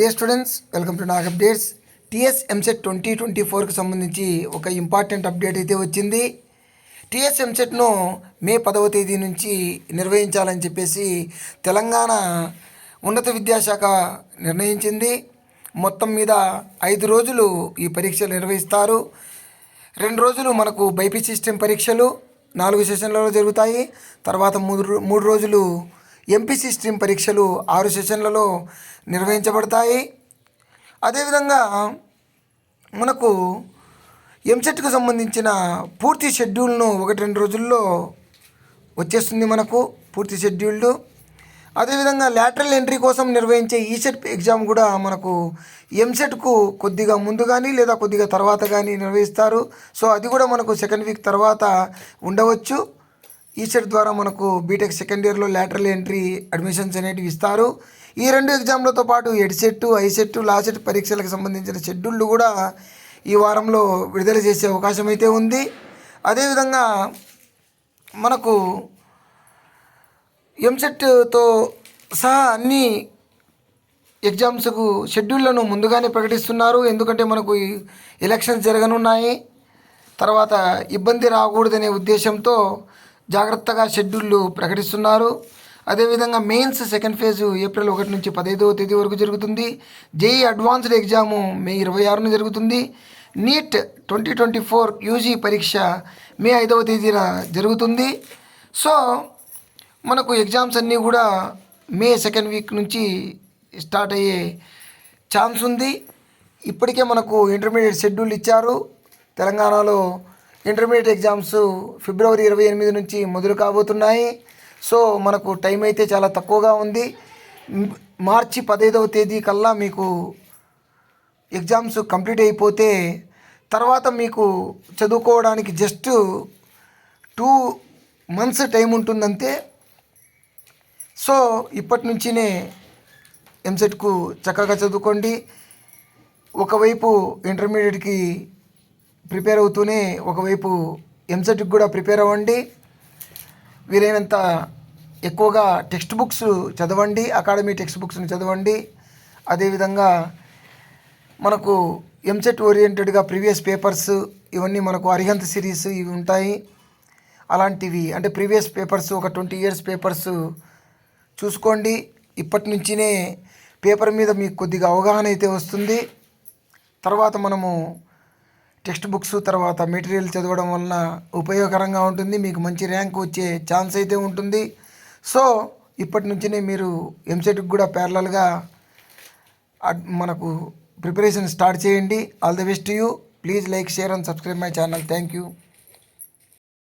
Dear students welcome to Nag updates TS EAMCET twenty twenty ఫోర్కి సంబంధించి ఒక important update అయితే వచ్చింది. టీఎస్ ఎంసెట్ను మే పదవ తేదీ నుంచి నిర్వహించాలని చెప్పేసి తెలంగాణ ఉన్నత విద్యాశాఖ నిర్ణయించింది. మొత్తం మీద ఐదు రోజులు ఈ పరీక్షలు నిర్వహిస్తారు. రెండు రోజులు మనకు బైపీ సిస్టమ్ పరీక్షలు నాలుగు సెషన్లలో జరుగుతాయి. తర్వాత మూడు మూడు రోజులు ఎంపీసీ స్ట్రీమ్ పరీక్షలు ఆరు సెషన్లలో నిర్వహించబడతాయి. అదేవిధంగా మనకు ఎంసెట్కు సంబంధించిన పూర్తి షెడ్యూల్ను ఒకటి రెండు రోజుల్లో వచ్చేస్తుంది మనకు పూర్తి షెడ్యూల్డ్. అదేవిధంగా లాటరల్ ఎంట్రీ కోసం నిర్వహించే e ఈసెట్ ఎగ్జామ్ కూడా మనకు ఎంసెట్కు కొద్దిగా ముందు కానీ లేదా కొద్దిగా తర్వాత కానీ నిర్వహిస్తారు. సో అది కూడా మనకు సెకండ్ వీక్ తర్వాత ఉండవచ్చు. ఈసెట్ ద్వారా మనకు బీటెక్ సెకండ్ ఇయర్లో లాటరల్ ఎంట్రీ అడ్మిషన్స్ అనేటివి ఇస్తారు. ఈ రెండు ఎగ్జామ్లతో పాటు ఎడ్సెట్ ఐసెట్ లాసెట్ పరీక్షలకు సంబంధించిన షెడ్యూళ్ళు కూడా ఈ వారంలో విడుదల చేసే అవకాశం అయితే ఉంది. అదేవిధంగా మనకు ఎంసెట్తో సహా అన్ని ఎగ్జామ్స్కు షెడ్యూళ్ళను ముందుగానే ప్రకటిస్తున్నారు. ఎందుకంటే మనకు ఎలక్షన్స్ జరగనున్నాయి. తర్వాత ఇబ్బంది రాకూడదనే ఉద్దేశంతో జాగ్రత్తగా షెడ్యూళ్ళు ప్రకటిస్తున్నారు. అదేవిధంగా మెయిన్స్ సెకండ్ ఫేజ్ ఏప్రిల్ ఒకటి నుంచి పదహైదవ తేదీ వరకు జరుగుతుంది. జేఈ అడ్వాన్స్డ్ ఎగ్జాము మే ఇరవై ఆరున జరుగుతుంది. NEET twenty twenty four UG పరీక్ష మే ఐదవ తేదీన జరుగుతుంది. సో మనకు ఎగ్జామ్స్ అన్నీ కూడా మే సెకండ్ వీక్ నుంచి స్టార్ట్ అయ్యే ఛాన్స్ ఉంది. ఇప్పటికే మనకు ఇంటర్మీడియట్ షెడ్యూల్ ఇచ్చారు. తెలంగాణలో ఇంటర్మీడియట్ ఎగ్జామ్స్ ఫిబ్రవరి ఇరవై ఎనిమిది నుంచి మొదలు కాబోతున్నాయి. సో మనకు టైం అయితే చాలా తక్కువగా ఉంది. మార్చి పదహైదవ తేదీ కల్లా మీకు ఎగ్జామ్స్ కంప్లీట్ అయిపోతే తర్వాత మీకు చదువుకోవడానికి జస్ట్ టూ మంత్స్ టైం ఉంటుందంతే. సో ఇప్పటి నుంచినే ఎంసెట్కు చక్కగా చదువుకోండి. ఒకవైపు ఇంటర్మీడియట్కి ప్రిపేర్ అవుతూనే ఒకవైపు ఎంసెట్కి కూడా ప్రిపేర్ అవ్వండి. వీలైనంత ఎక్కువగా టెక్స్ట్ బుక్స్ చదవండి అకాడమీ టెక్స్ట్ బుక్స్ని చదవండి. అదేవిధంగా మనకు ఎంసెట్ ఓరియంటెడ్గా ప్రీవియస్ పేపర్స్ ఇవన్నీ మనకు అరిహంత్ సిరీస్ ఇవి ఉంటాయి. అలాంటివి అంటే ప్రీవియస్ పేపర్స్ ఒక ట్వంటీ ఇయర్స్ పేపర్స్ చూసుకోండి. ఇప్పటి నుంచినే పేపర్ మీద మీకు కొద్దిగా అవగాహన అయితే వస్తుంది. తర్వాత మనము టెక్స్ట్ బుక్స్ తర్వాత మెటీరియల్ చదవడం వలన ఉపయోగకరంగా ఉంటుంది. మీకు మంచి ర్యాంక్ వచ్చే ఛాన్స్ అయితే ఉంటుంది. సో ఇప్పటి నుంచినే మీరు ఎంసెట్కి కూడా ప్యారలల్గా మనకు ప్రిపరేషన్ స్టార్ట్ చేయండి. All the best you please like share and subscribe my channel thank you